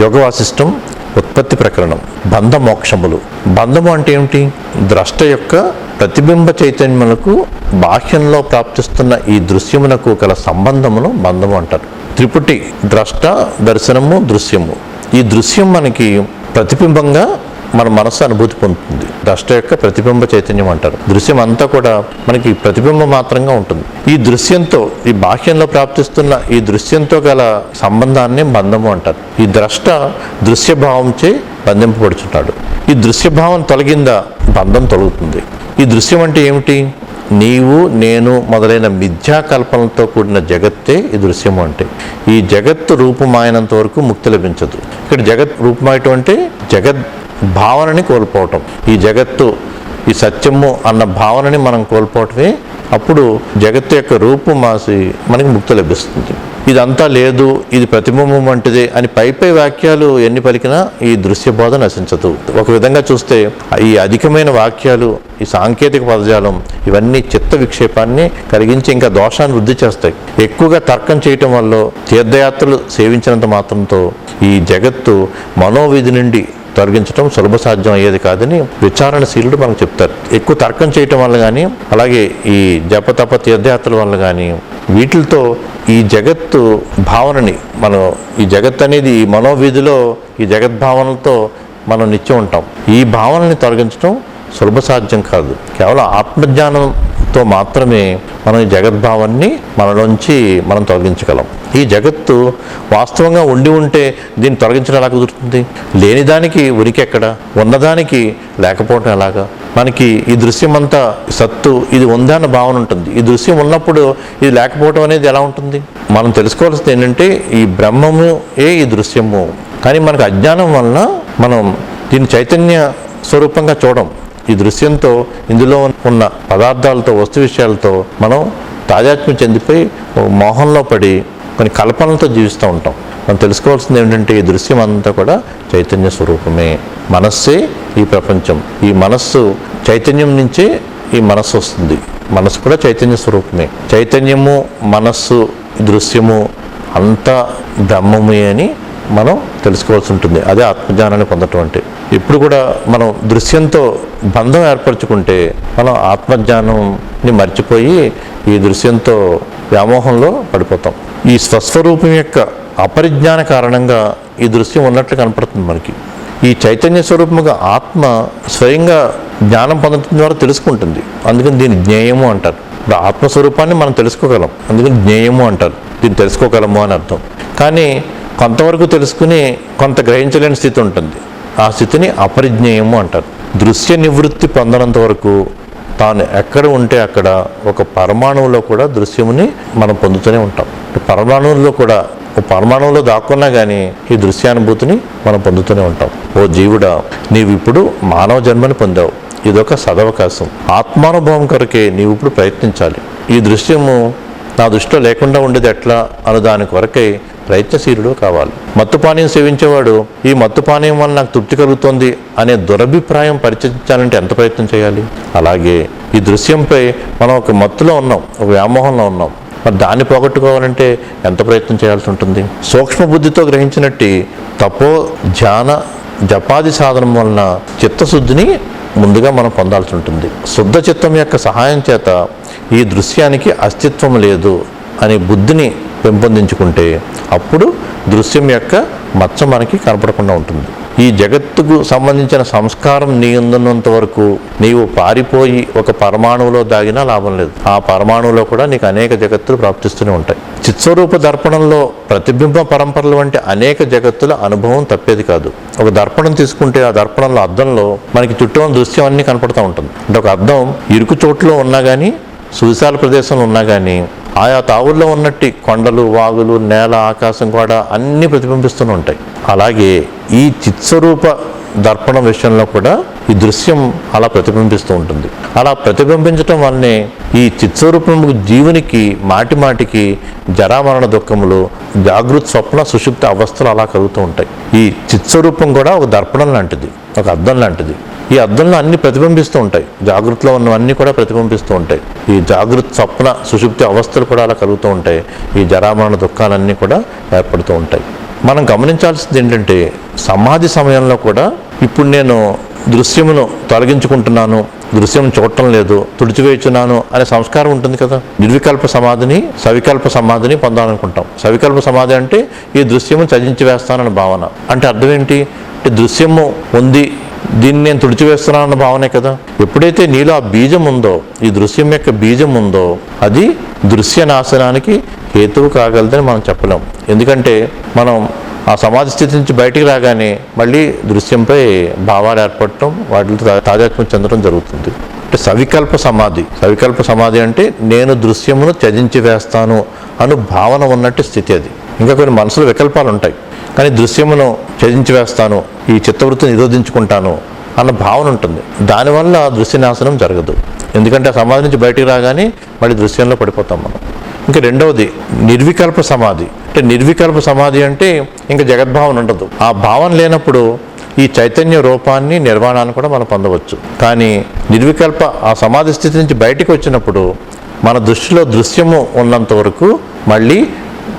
యోగవాసిష్టం ఉత్పత్తి ప్రకరణం బంధ మోక్షములు బంధము అంటే ఏమిటి? ద్రష్ట యొక్క ప్రతిబింబ చైతన్యములకు బాహ్యంలో ప్రాప్తిస్తున్న ఈ దృశ్యమునకు గల సంబంధమును బంధము అంటారు. త్రిపుటి ద్రష్ట దర్శనము దృశ్యము. ఈ దృశ్యం మనకి ప్రతిబింబంగా మన మనస్సు అనుభూతి పొందుతుంది. ద్రష్ట యొక్క ప్రతిబింబ చైతన్యం అంటారు. దృశ్యం అంతా కూడా మనకి ప్రతిబింబం మాత్రంగా ఉంటుంది. ఈ దృశ్యంతో ఈ బాహ్యంలో ప్రాప్తిస్తున్న ఈ దృశ్యంతో గల సంబంధాన్ని బంధము అంటారు. ఈ ద్రష్ట దృశ్యభావంచే బంధింపబడుచున్నాడు. ఈ దృశ్యభావం తొలగిందా బంధం తొలగుతుంది. ఈ దృశ్యం అంటే ఏమిటి? నీవు నేను మొదలైన మిథ్యాకల్పనలతో కూడిన జగత్తే ఈ దృశ్యము అంటే. ఈ జగత్తు రూపమాయనంత వరకు ముక్తి లభించదు. ఇక్కడ జగత్ రూపమాయటం అంటే జగత్ భావనని కోల్పోవటం. ఈ జగత్తు ఈ సత్యము అన్న భావనని మనం కోల్పోవటమే అప్పుడు జగత్తు యొక్క రూపు మాసి మనకి ముక్తి లభిస్తుంది. ఇదంతా లేదు ఇది ప్రతిబింబం వంటిదే అని పై పై వాక్యాలు ఎన్ని పలికినా ఈ దృశ్య బోధ నశించదు. ఒక విధంగా చూస్తే ఈ అధికమైన వాక్యాలు ఈ సాంకేతిక పదజాలం ఇవన్నీ చిత్త విక్షేపాన్ని కలిగించి ఇంకా దోషాన్ని వృద్ధి చేస్తాయి. ఎక్కువగా తర్కం చేయటం వల్ల తీర్థయాత్రలు సేవించినంత మాత్రంతో ఈ జగత్తు మనోవిధి నుండి తొలగించడం సులభ సాధ్యం అయ్యేది కాదని విచారణశీలుడు మనకు చెప్తారు. ఎక్కువ తర్కం చేయటం వల్ల కానీ అలాగే ఈ జపతప తీర్థయాత్రల వల్ల కానీ వీటితో ఈ జగత్తు భావనని మనం ఈ జగత్ అనేది ఈ మనోవీధిలో ఈ జగద్భావనలతో మనం నిత్యం ఉంటాం. ఈ భావనని తొలగించడం సులభ సాధ్యం కాదు. కేవలం తో మాత్రమే మనం ఈ జగద్భావాన్ని మనలోంచి మనం తొలగించగలం. ఈ జగత్తు వాస్తవంగా ఉండి ఉంటే దీన్ని తొలగించడం ఎలా కుదురుతుంది? లేని దానికి ఉనికి ఎక్కడ ఉన్నదానికి లేకపోవడం ఎలాగా? మనకి ఈ దృశ్యం అంతా సత్తు ఇది ఉందా అన్న భావన ఉంటుంది. ఈ దృశ్యం ఉన్నప్పుడు ఇది లేకపోవడం అనేది ఎలా ఉంటుంది? మనం తెలుసుకోవాల్సింది ఏంటంటే ఈ బ్రహ్మము ఏ ఈ దృశ్యము. కానీ మనకు అజ్ఞానం వలన మనం దీన్ని చైతన్య స్వరూపంగా చూడం. ఈ దృశ్యంతో ఇందులో ఉన్న పదార్థాలతో వస్తు విషయాలతో మనం తాజాత్మ్యం చెందిపోయి మోహంలో పడి కొన్ని కల్పనలతో జీవిస్తూ ఉంటాం. మనం తెలుసుకోవాల్సింది ఏంటంటే ఈ దృశ్యం అంతా కూడా చైతన్య స్వరూపమే. మనస్సే ఈ ప్రపంచం. ఈ మనస్సు చైతన్యం నుంచే ఈ మనస్సు వస్తుంది. మనస్సు కూడా చైతన్య స్వరూపమే. చైతన్యము మనస్సు దృశ్యము అంతా బ్రహ్మమే అని మనం తెలుసుకోవాల్సి ఉంటుంది. అదే ఆత్మజ్ఞానాన్ని పొందటం అంటే. ఇప్పుడు కూడా మనం దృశ్యంతో బంధం ఏర్పరచుకుంటే మనం ఆత్మజ్ఞానంని మర్చిపోయి ఈ దృశ్యంతో వ్యామోహంలో పడిపోతాం. ఈ స్వస్వరూపం యొక్క అపరిజ్ఞాన కారణంగా ఈ దృశ్యం ఉన్నట్లు కనపడుతుంది మనకి. ఈ చైతన్య స్వరూపముగా ఆత్మ స్వయంగా జ్ఞానం పొందడం ద్వారా తెలుసుకుంటుంది. అందుకని దీన్ని జ్ఞేయము అంటారు. ఇప్పుడు ఆత్మస్వరూపాన్ని మనం తెలుసుకోగలం. అందుకని జ్ఞేయము అంటారు. దీన్ని తెలుసుకోగలము అని అర్థం. కానీ కొంతవరకు తెలుసుకుని కొంత గ్రహించలేని స్థితి ఉంటుంది. ఆ స్థితిని అపరిజ్ఞేయము అంటారు. దృశ్య నివృత్తి పొందనంత వరకు తాను ఎక్కడ ఉంటే అక్కడ ఒక పరమాణువులో కూడా దృశ్యముని మనం పొందుతూనే ఉంటాం. పరమాణువుల్లో కూడా ఓ పరమాణువులో దాక్కున్నా కానీ ఈ దృశ్యానుభూతిని మనం పొందుతూనే ఉంటాం. ఓ జీవుడా నీవిప్పుడు మానవ జన్మని పొందావు. ఇదొక సదవకాశం. ఆత్మానుభవం కొరకే నీవు ఇప్పుడు ప్రయత్నించాలి. ఈ దృశ్యము నా దృష్టిలో లేకుండా ఉండేది ఎట్లా అను దాని కొరకై ప్రయత్నశీలుడు కావాలి. మత్తు పానీయం సేవించేవాడు ఈ మత్తు పానీయం వల్ల నాకు తృప్తి కలుగుతోంది అనే దురభిప్రాయం పరిచయించాలంటే ఎంత ప్రయత్నం చేయాలి? అలాగే ఈ దృశ్యంపై మనం ఒక మత్తులో ఉన్నాం ఒక వ్యామోహంలో ఉన్నాం. మరి దాన్ని పోగొట్టుకోవాలంటే ఎంత ప్రయత్నం చేయాల్సి ఉంటుంది? సూక్ష్మ బుద్ధితో గ్రహించినట్టు తపో ధ్యాన జపాది సాధనం వలన చిత్తశుద్ధిని ముందుగా మనం పొందాల్సి ఉంటుంది. శుద్ధ చిత్తం యొక్క సహాయం చేత ఈ దృశ్యానికి అస్తిత్వం లేదు అనే బుద్ధిని పెంపొందించుకుంటే అప్పుడు దృశ్యం యొక్క మచ్చ మనకి కనపడకుండా ఉంటుంది. ఈ జగత్తుకు సంబంధించిన సంస్కారం నీ ఉన్నంత వరకు నీవు పారిపోయి ఒక పరమాణువులో దాగినా లాభం లేదు. ఆ పరమాణువులో కూడా నీకు అనేక జగత్తులు ప్రాప్తిస్తూనే ఉంటాయి. చిత్స్వరూప దర్పణంలో ప్రతిబింబ పరంపరలు వంటి అనేక జగత్తుల అనుభవం తప్పేది కాదు. ఒక దర్పణం తీసుకుంటే ఆ దర్పణంలో అద్దంలో మనకి చుట్టూ ఉన్న దృశ్యం అన్నీ కనపడుతూ ఉంటుంది. అంటే ఒక అద్దం ఇరుకు చోట్లో ఉన్నా కానీ సువిశాల ప్రదేశంలో ఉన్నా కానీ ఆయా తావుల్లో ఉన్నట్టు కొండలు వాగులు నేల ఆకాశం కూడా అన్నీ ప్రతిబింబిస్తూనే ఉంటాయి. అలాగే ఈ చిత్స్వరూప దర్పణం విషయంలో కూడా ఈ దృశ్యం అలా ప్రతిబింబిస్తూ ఉంటుంది. అలా ప్రతిబింబించటం వల్లనే ఈ చిత్స్వరూపము జీవునికి మాటి మాటికి జరామరణ దుఃఖములు జాగృత స్వప్న సుషుప్త అవస్థలు అలా కలుగుతూ ఉంటాయి. ఈ చిత్స్వరూపం కూడా ఒక దర్పణం లాంటిది ఒక అద్దం లాంటిది. ఈ అద్దంలో అన్ని ప్రతిబింబిస్తూ ఉంటాయి. జాగ్రత్తలో ఉన్నవన్నీ కూడా ప్రతిబింబిస్తూ ఉంటాయి. ఈ జాగ్రత్త స్వప్న సుషుప్తి అవస్థలు కూడా అలా కలుగుతూ ఉంటాయి. ఈ జరామరణ దుఃఖాలన్నీ కూడా ఏర్పడుతూ ఉంటాయి. మనం గమనించాల్సింది ఏంటంటే సమాధి సమయంలో కూడా ఇప్పుడు నేను దృశ్యమును తొలగించుకుంటున్నాను దృశ్యం చూడటం లేదు తుడిచివేయుచున్నాను అనే సంస్కారం ఉంటుంది కదా. నిర్వికల్ప సమాధిని సవికల్ప సమాధిని పొందాలనుకుంటాం. సవికల్ప సమాధి అంటే ఈ దృశ్యము త్యజించి వేస్తానన్న భావన. అంటే అర్థం ఏంటి? అంటే దృశ్యము ఉంది దీన్ని నేను తుడిచివేస్తున్నానన్న భావనే కదా? ఎప్పుడైతే నీలో ఆ బీజం ఉందో ఈ దృశ్యం యొక్క బీజం ఉందో అది దృశ్య నాశనానికి హేతువు కాగలదని మనం చెప్పలేం. ఎందుకంటే మనం ఆ సమాధి స్థితి నుంచి బయటికి రాగానే మళ్ళీ దృశ్యంపై భావాలు ఏర్పడటం వాటితో తా- చెందడం జరుగుతుంది. అంటే సవికల్ప సమాధి. సవికల్ప సమాధి అంటే నేను దృశ్యమును త్యజించి వేస్తాను అను భావన ఉన్నట్టు స్థితి అది. ఇంకా కొన్ని మనసులో వికల్పాలు ఉంటాయి. కానీ దృశ్యమును త్యజించి వేస్తాను ఈ చిత్తవృత్తిని నిరోధించుకుంటాను అన్న భావన ఉంటుంది. దానివల్ల దృశ్యనాశనం జరగదు. ఎందుకంటే ఆ సమాధి నుంచి బయటికి రాగానే మళ్ళీ దృశ్యంలో పడిపోతాం మనం. ఇంకా రెండవది నిర్వికల్ప సమాధి. అంటే నిర్వికల్ప సమాధి అంటే ఇంకా జగద్భావన ఉండదు. ఆ భావన లేనప్పుడు ఈ చైతన్య రూపాన్ని నిర్వాణాన్ని కూడా మనం పొందవచ్చు. కానీ నిర్వికల్ప ఆ సమాధి స్థితి నుంచి బయటికి వచ్చినప్పుడు మన దృష్టిలో దృశ్యము ఉన్నంత వరకు మళ్ళీ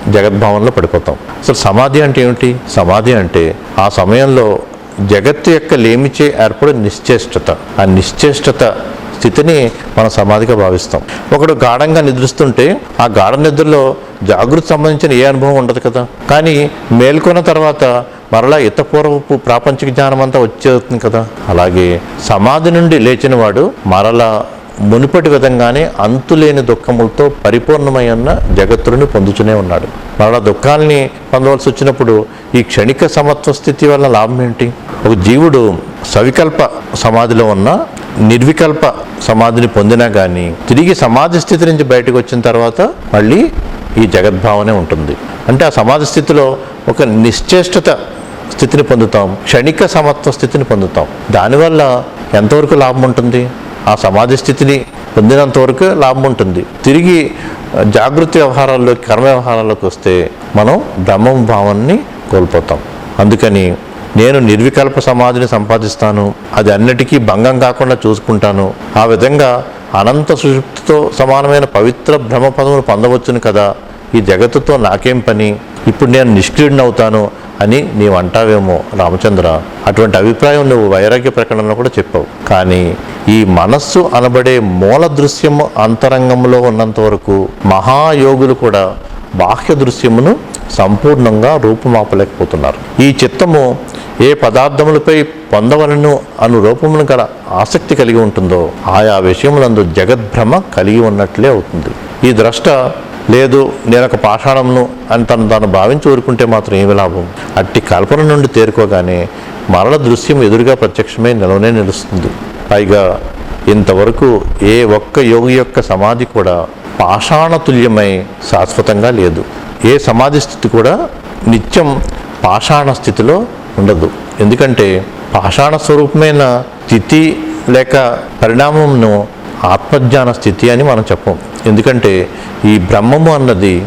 జగద్భావంలో పడిపోతాం. అసలు సమాధి అంటే ఏమిటి? సమాధి అంటే ఆ సమయంలో జగత్తు యొక్క లేమిచే ఏర్పడే నిశ్చేష్టత. ఆ నిశ్చేష్టత స్థితిని మనం సమాధిగా భావిస్తాం. ఒకడు గాఢంగా నిద్రిస్తుంటే ఆ గాఢ నిద్రలో జాగృతి సంబంధించిన ఏ అనుభవం ఉండదు కదా? కానీ మేల్కొన్న తర్వాత మరలా ఇతపూర్వపు ప్రాపంచిక జ్ఞానం అంతా వచ్చేస్తుంది కదా? అలాగే సమాధి నుండి లేచిన వాడు మరలా మునుపటి విధంగానే అంతులేని దుఃఖములతో పరిపూర్ణమై ఉన్న జగత్తుని పొందుతూనే ఉన్నాడు. మరలా దుఃఖాల్ని పొందవలసి వచ్చినప్పుడు ఈ క్షణిక సమత్వ స్థితి వల్ల లాభం ఏంటి? ఒక జీవుడు సవికల్ప సమాధిలో ఉన్న నిర్వికల్ప సమాధిని పొందినా కానీ తిరిగి సమాధి స్థితి నుంచి బయటకు వచ్చిన తర్వాత మళ్ళీ ఈ జగద్భావనే ఉంటుంది. అంటే ఆ సమాధి స్థితిలో ఒక నిశ్చేష్టత స్థితిని పొందుతాం. క్షణిక సమత్వ స్థితిని పొందుతాం. దానివల్ల ఎంతవరకు లాభం ఉంటుంది? ఆ సమాధి స్థితిని పొందినంత వరకు లాభం ఉంటుంది. తిరిగి జాగృతి వ్యవహారాల్లో కర్మ వ్యవహారాల్లోకి వస్తే మనం బ్రహ్మం భావాన్ని కోల్పోతాం. అందుకని నేను నిర్వికల్ప సమాధిని సంపాదిస్తాను అది అన్నిటికీ భంగం కాకుండా చూసుకుంటాను. ఆ విధంగా అనంత సుషుప్తితో సమానమైన పవిత్ర బ్రహ్మ పదమును పొందవచ్చును కదా. ఈ జగత్తుతో నాకేం పని? ఇప్పుడు నేను నిష్క్రీడిని అవుతాను అని నీవు అంటావేమో రామచంద్ర అటువంటి అభిప్రాయం నువ్వు వైరాగ్య ప్రకటనలో కూడా చెప్పావు. కానీ ఈ మనస్సు అనబడే మూల దృశ్యము అంతరంగంలో ఉన్నంత వరకు మహాయోగులు కూడా బాహ్య దృశ్యమును సంపూర్ణంగా రూపుమాపలేకపోతున్నారు. ఈ చిత్తము ఏ పదార్థములపై పొందవలను అను రూపమును గల ఆసక్తి కలిగి ఉంటుందో ఆయా విషయములందు జగద్భ్రమ కలిగి ఉన్నట్లే అవుతుంది. ఈ ద్రష్ట లేదు నేను ఒక పాషాణంను అని తను తాను భావించి ఊరుకుంటే మాత్రం ఏమి లాభం? అట్టి కల్పన నుండి తేరుకోగానే మరల దృశ్యం ఎదురుగా ప్రత్యక్షమై నిలవనే నిలుస్తుంది. పైగా ఇంతవరకు ఏ ఒక్క యోగి యొక్క సమాధి కూడా పాషాణతుల్యమై శాశ్వతంగా లేదు. ఏ సమాధి స్థితి కూడా నిత్యం పాషాణ స్థితిలో ఉండదు. ఎందుకంటే పాషాణ స్వరూపమైన స్థితి లేక పరిణామంను ఆత్మజ్ఞాన స్థితి అని మనం చెప్పం. ఎందుకంటే ఈ బ్రహ్మము అన్నది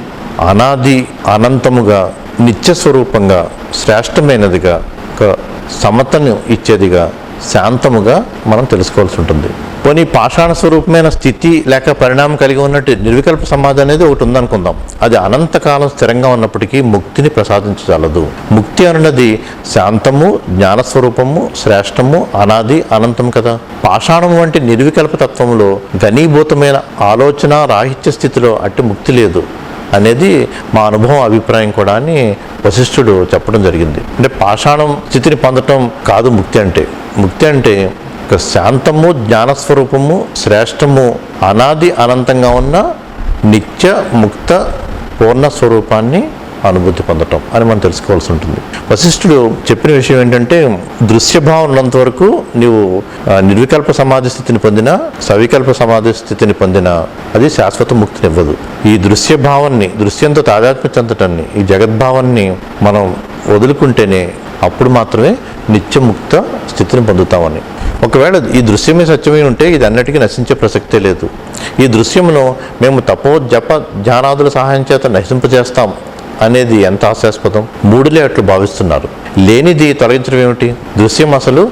అనాది అనంతముగా నిత్య స్వరూపంగా శ్రేష్టమైనదిగా ఒక సమతను ఇచ్చేదిగా శాంతముగా మనం తెలుసుకోవాల్సి ఉంటుంది. పోనీ పాషాణ స్వరూపమైన స్థితి లేక పరిణామం కలిగి ఉన్నట్టు నిర్వికల్ప సమాధి అనేది ఒకటి ఉందనుకుందాం. అది అనంతకాలం స్థిరంగా ఉన్నప్పటికీ ముక్తిని ప్రసాదించగలదు. ముక్తి అన్నది శాంతము జ్ఞానస్వరూపము శ్రేష్టము అనాది అనంతం కదా. పాషాణం వంటి నిర్వికల్ప తత్వంలో ఘనీభూతమైన ఆలోచన రాహిత్య స్థితిలో అట్టి ముక్తి లేదు అనేది మా అనుభవం అభిప్రాయం కూడా అని వశిష్ఠుడు చెప్పడం జరిగింది. అంటే పాషాణం స్థితిని పొందటం కాదు ముక్తి అంటే. ముక్తి అంటే ఒక శాంతము జ్ఞానస్వరూపము శ్రేష్టము అనాది అనంతంగా ఉన్న నిత్య ముక్త పూర్ణ స్వరూపాన్ని అనుభూతి పొందటం అని మనం తెలుసుకోవాల్సి ఉంటుంది. వశిష్ఠుడు చెప్పిన విషయం ఏంటంటే దృశ్యభావం ఉన్నంత వరకు నీవు నిర్వికల్ప సమాధి స్థితిని పొందినా సవికల్ప సమాధి స్థితిని పొందినా అది శాశ్వత ముక్తినివ్వదు ఈ దృశ్యభావాన్ని దృశ్యంతో తాదాత్మ్య చెందటాన్ని ఈ జగద్భావాన్ని మనం వదులుకుంటేనే అప్పుడు మాత్రమే నిత్యముక్త స్థితిని పొందుతామని. ఒకవేళ ఈ దృశ్యమే సత్యమై ఉంటే ఇది అన్నిటికీ నశించే ప్రసక్తే లేదు. ఈ దృశ్యమును మేము తపో జప ధ్యానాదుల సహాయం చేత నశింపజేస్తాం అనేది ఎంత హాస్యాస్పదం? మూడులే అట్లు భావిస్తున్నారు. లేనిది తొలగించడం ఏమిటి? దృశ్యం అసలు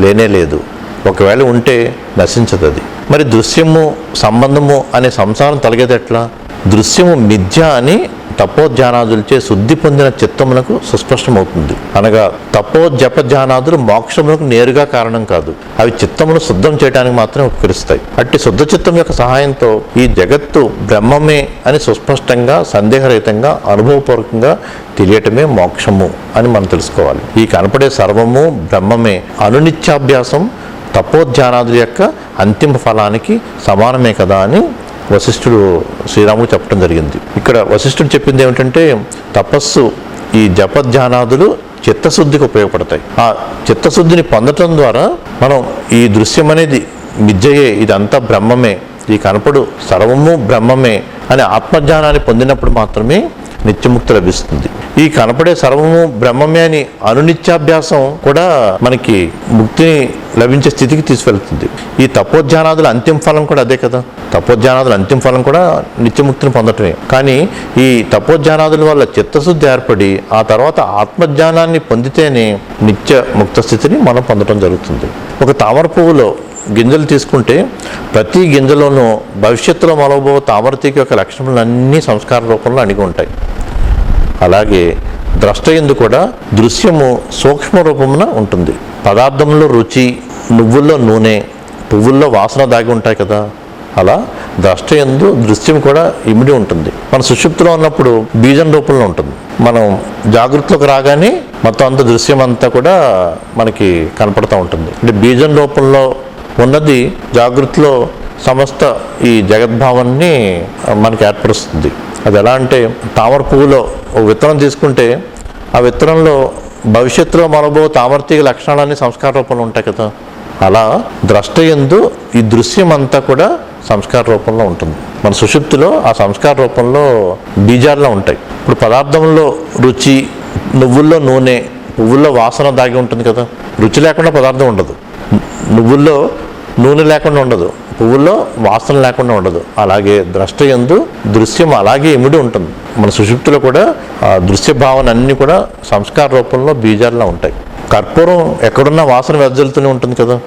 లేనే లేదు. ఒకవేళ ఉంటే నశించదు అది. మరి దృశ్యము సంబంధము అనే సంసారం తొలగేది ఎట్లా? దృశ్యము మిథ్య అని తపోధ్యానాదులచే శుద్ధి పొందిన చిత్తములకు సుస్పష్టమవుతుంది. అనగా తపో జప ధ్యానాదులు మోక్షములకు నేరుగా కారణం కాదు. అవి చిత్తమును శుద్ధం చేయడానికి మాత్రమే ఉపకరిస్తాయి. అట్టి శుద్ధ చిత్తం యొక్క సహాయంతో ఈ జగత్తు బ్రహ్మమే అని సుస్పష్టంగా సందేహరహితంగా అనుభవపూర్వకంగా తెలియటమే మోక్షము అని మనం తెలుసుకోవాలి. ఈ కనపడే సర్వము బ్రహ్మమే అనునిత్యాభ్యాసం తపోధ్యానాదుల యొక్క అంతిమ ఫలానికి సమానమే కదా అని వశిష్ఠుడు శ్రీరాముడు చెప్పడం జరిగింది. ఇక్కడ వశిష్ఠుడు చెప్పింది ఏమిటంటే తపస్సు ఈ జపధ్యానాదులు చిత్తశుద్ధికి ఉపయోగపడతాయి. ఆ చిత్తశుద్ధిని పొందటం ద్వారా మనం ఈ దృశ్యం అనేది మిథ్యయే ఇదంతా బ్రహ్మమే. ఈ కనపడు సర్వము బ్రహ్మమే అనే ఆత్మజ్ఞానాన్ని పొందినప్పుడు మాత్రమే నిత్యముక్తి లభిస్తుంది. ఈ కనపడే సర్వము బ్రహ్మమే అని అనునిత్యాభ్యాసం కూడా మనకి ముక్తిని లభించే స్థితికి తీసుకెళ్తుంది. ఈ తపోధ్యానాదుల అంతిమ ఫలం కూడా అదే కదా. తపోధ్యానాదుల అంతిమ ఫలం కూడా నిత్యముక్తిని పొందటమే. కానీ ఈ తపోధ్యానాదుల వల్ల చిత్తశుద్ధి ఏర్పడి ఆ తర్వాత ఆత్మజ్ఞానాన్ని పొందితేనే నిత్య ముక్త స్థితిని మనం పొందడం జరుగుతుంది. ఒక తామర పువ్వులో గింజలు తీసుకుంటే ప్రతి గింజలోనూ భవిష్యత్తులో మొలవబో తామరతీకి యొక్క లక్షణములన్నీ సంస్కార రూపంలో అణిగి ఉంటాయి. అలాగే ద్రష్ట ఎందు కూడా దృశ్యము సూక్ష్మ రూపమున ఉంటుంది. పదార్థంలో రుచి నువ్వుల్లో నూనె పువ్వుల్లో వాసన దాగి ఉంటాయి కదా. అలా ద్రష్ట ఎందు దృశ్యం కూడా ఇమిడి ఉంటుంది. మన సుషుప్తిలో ఉన్నప్పుడు బీజం రూపంలో ఉంటుంది. మనం జాగ్రత్తలోకి రాగానే మొత్తం అంత దృశ్యం అంతా కూడా మనకి కనపడుతూ ఉంటుంది. అంటే బీజం రూపంలో ఉన్నది జాగృతిలో సమస్త ఈ జగద్భావాన్ని మనకి ఏర్పరుస్తుంది. అది ఎలా అంటే తామర పువ్వులో ఒక విత్తనం తీసుకుంటే ఆ విత్తనంలో భవిష్యత్తులో మనబో తామరతీగ లక్షణాలన్నీ సంస్కార రూపంలో ఉంటాయి కదా. అలా ద్రష్ట ఎందు ఈ దృశ్యం అంతా కూడా సంస్కార రూపంలో ఉంటుంది. మన సుషుప్తిలో ఆ సంస్కార రూపంలో బీజాల్లో ఉంటాయి. ఇప్పుడు పదార్థంలో రుచి నువ్వుల్లో నూనె పువ్వుల్లో వాసన దాగి ఉంటుంది కదా. రుచి లేకుండా పదార్థం ఉండదు. నువ్వుల్లో నూనె లేకుండా ఉండదు పువ్వుల్లో వాసన లేకుండా ఉండదు. అలాగే ద్రష్ట ఎందు దృశ్యం అలాగే ఇమిడి ఉంటుంది. మన సుషుప్తిలో కూడా ఆ దృశ్య భావన అన్నీ కూడా సంస్కార రూపంలో బీజాల్లో ఉంటాయి. కర్పూరం ఎక్కడున్నా వాసన వెదజల్తూనే ఉంటుంది కదా.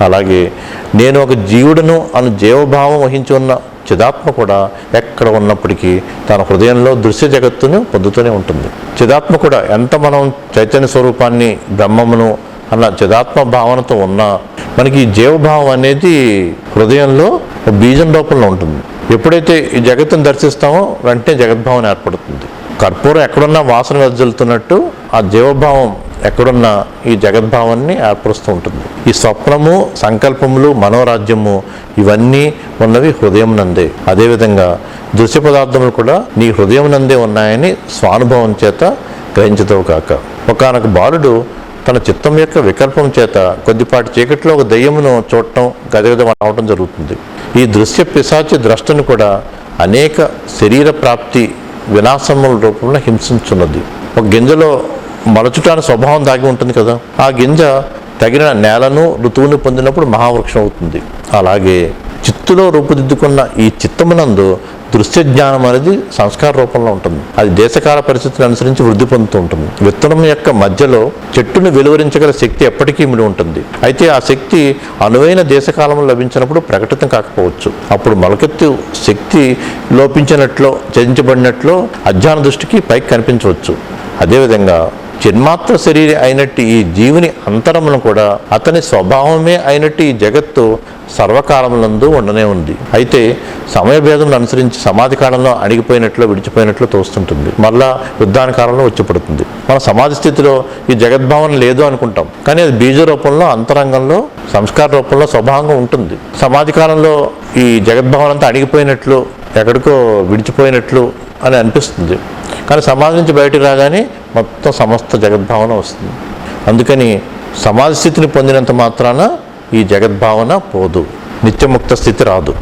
అలాగే నేను ఒక జీవుడును అను జీవభావం వహించి ఉన్న చిదాత్మ కూడా ఎక్కడ ఉన్నప్పటికీ తన హృదయంలో దృశ్య జగత్తును పొందుతూనే ఉంటుంది. చిదాత్మ కూడా ఎంత మనం చైతన్య స్వరూపాన్ని బ్రహ్మమును అన్న చిదాత్మ భావనతో ఉన్నా మనకి జీవభావం అనేది హృదయంలో బీజం లోపల ఉంటుంది. ఎప్పుడైతే ఈ జగత్తును దర్శిస్తామో వెంటనే జగద్భావం ఏర్పడుతుంది. కర్పూరం ఎక్కడున్నా వాసన వెదజల్లుతున్నట్టు ఆ జీవభావం ఎక్కడున్నా ఈ జగద్భావాన్ని ఏర్పరుస్తూ ఉంటుంది. ఈ స్వప్నము సంకల్పములు మనోరాజ్యము ఇవన్నీ ఉన్నవి హృదయం నందే అదేవిధంగా దృశ్య పదార్థములు కూడా నీ హృదయం నందే ఉన్నాయని స్వానుభవం చేత గ్రహించదవు కాక ఒకనొక బాలుడు తన చిత్తం యొక్క వికల్పం చేత కొద్దిపాటి చీకట్లో ఒక దయ్యమును చూడటం గదగద అవటం జరుగుతుంది. ఈ దృశ్య పిశాచి ద్రష్టను కూడా అనేక శరీర ప్రాప్తి వినాశముల రూపంలో హింసించున్నది. ఒక గింజలో మలచుటానికి స్వభావం దాగి ఉంటుంది కదా ఆ గింజ తగిన నేలను ఋతువుని పొందినప్పుడు మహావృక్షం అవుతుంది. అలాగే చిత్తులో రూపుదిద్దుకున్న ఈ చిత్తమునందు దృశ్య జ్ఞానం అనేది సంస్కార రూపంలో ఉంటుంది. అది దేశకాల పరిస్థితులను అనుసరించి వృద్ధి పొందుతూ ఉంటుంది. విత్తనం యొక్క మధ్యలో చెట్టును వెలువరించగల శక్తి ఎప్పటికీ ఇమిడి ఉంటుంది. అయితే ఆ శక్తి అనువైన దేశకాలంలో లభించినప్పుడు ప్రకటితం కాకపోవచ్చు. అప్పుడు మొలకెత్తు శక్తి లోపించినట్లో ఛేదించబడినట్లు అజ్ఞాన దృష్టికి పైకి కనిపించవచ్చు. అదేవిధంగా చిన్మాత్ర శరీరం అయినట్టు ఈ జీవుని అంతరమును కూడా అతని స్వభావమే అయినట్టు ఈ జగత్తు సర్వకాలములందు ఉండనే ఉంది. అయితే సమయభేదం అనుసరించి సమాధి కాలంలో అణిగిపోయినట్లు విడిచిపోయినట్లు తోస్తుంటుంది. మళ్ళా యుద్ధాన కాలంలో వచ్చి పడుతుంది మన సమాధి స్థితిలో ఈ జగద్భావన లేదు అనుకుంటాం. కానీ అది బీజ రూపంలో అంతరంగంలో సంస్కార రూపంలో స్వభావంగా ఉంటుంది. సమాధి కాలంలో ఈ జగద్భావన అంతా అణిగిపోయినట్లు ఎక్కడికో విడిచిపోయినట్లు అని అనిపిస్తుంది. కానీ సమాధి నుంచి బయటకు రాగానే మొత్తం సమస్త జగద్భావన వస్తుంది. అందుకని సమాజ స్థితిని పొందినంత మాత్రాన ఈ జగద్భావన పోదు. నిత్యముక్త స్థితి రాదు.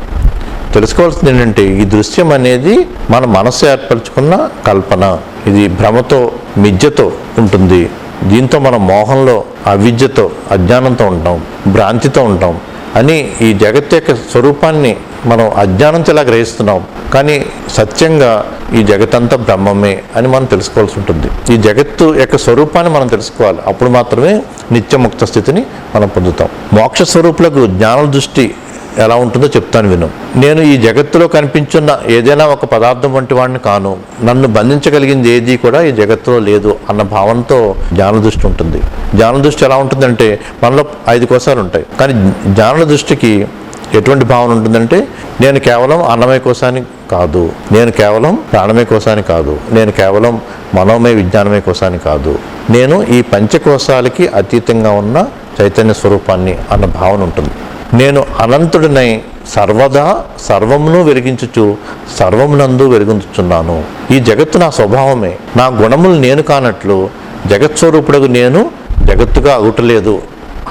తెలుసుకోవాల్సింది ఏంటంటే ఈ దృశ్యం అనేది మన మనసు ఏర్పరచుకున్న కల్పన. ఇది భ్రమతో మిద్యతో ఉంటుంది. దీంతో మనం మోహంలో అవిద్యతో అజ్ఞానంతో ఉంటాం. భ్రాంతితో ఉంటాం. అని ఈ జగత్ యొక్క స్వరూపాన్ని మనం అజ్ఞానంతో ఇలా గ్రహిస్తున్నాం. కానీ సత్యంగా ఈ జగత్తంతా బ్రహ్మమే అని మనం తెలుసుకోవాల్సి ఉంటుంది. ఈ జగత్తు యొక్క స్వరూపాన్ని మనం తెలుసుకోవాలి. అప్పుడు మాత్రమే నిత్యముక్త స్థితిని మనం పొందుతాం. మోక్ష స్వరూపులకు జ్ఞాన దృష్టి ఎలా ఉంటుందో చెప్తాను విను. నేను ఈ జగత్తులో కనిపించున్న ఏదైనా ఒక పదార్థం వంటి వాడిని కాను. నన్ను బంధించగలిగింది ఏది కూడా ఈ జగత్తులో లేదు అన్న భావంతో జ్ఞాన దృష్టి ఉంటుంది. జ్ఞాన దృష్టి ఎలా ఉంటుందంటే మనలో ఐదు కోసాలు ఉంటాయి కానీ జ్ఞాన దృష్టికి ఎటువంటి భావన ఉంటుందంటే నేను కేవలం అన్నమయ కోశాన్ని కాదు. నేను కేవలం ప్రాణమయ కోశాన్ని కాదు. నేను కేవలం మనోమయ విజ్ఞానమయ కోశాన్ని కాదు. నేను ఈ పంచకోశాలకి అతీతంగా ఉన్న చైతన్య స్వరూపాన్ని అన్న భావన ఉంటుంది. నేను అనంతుడినై సర్వదా సర్వమును వెలిగించుచు సర్వమునందు వెలిగించుచున్నాను ఈ జగత్తు నా స్వభావమే. నా గుణములు నేను కానట్లు జగత్స్వరూపుడకు నేను జగత్తుగా అగుటలేదు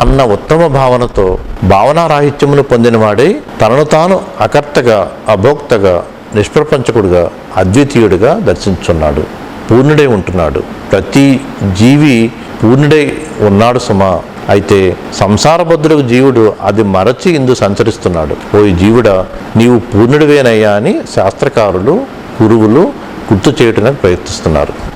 అన్న ఉత్తమ భావనతో భావనారాహిత్యమును పొందినవాడై తనను తాను అకర్తగా అభోక్తగా నిష్ప్రపంచకుడుగా అద్వితీయుడిగా దర్శించున్నాడు పూర్ణుడై ఉంటున్నాడు. ప్రతి జీవి పూర్ణుడై ఉన్నాడు సుమా. అయితే సంసారభద్రుడు జీవుడు అది మరచి ఇందు సంచరిస్తున్నాడు. ఓ జీవుడా నీవు పూర్ణుడివేనయ్యా అని శాస్త్రకారులు గురువులు గుర్తు చేయటానికి ప్రయత్నిస్తున్నారు.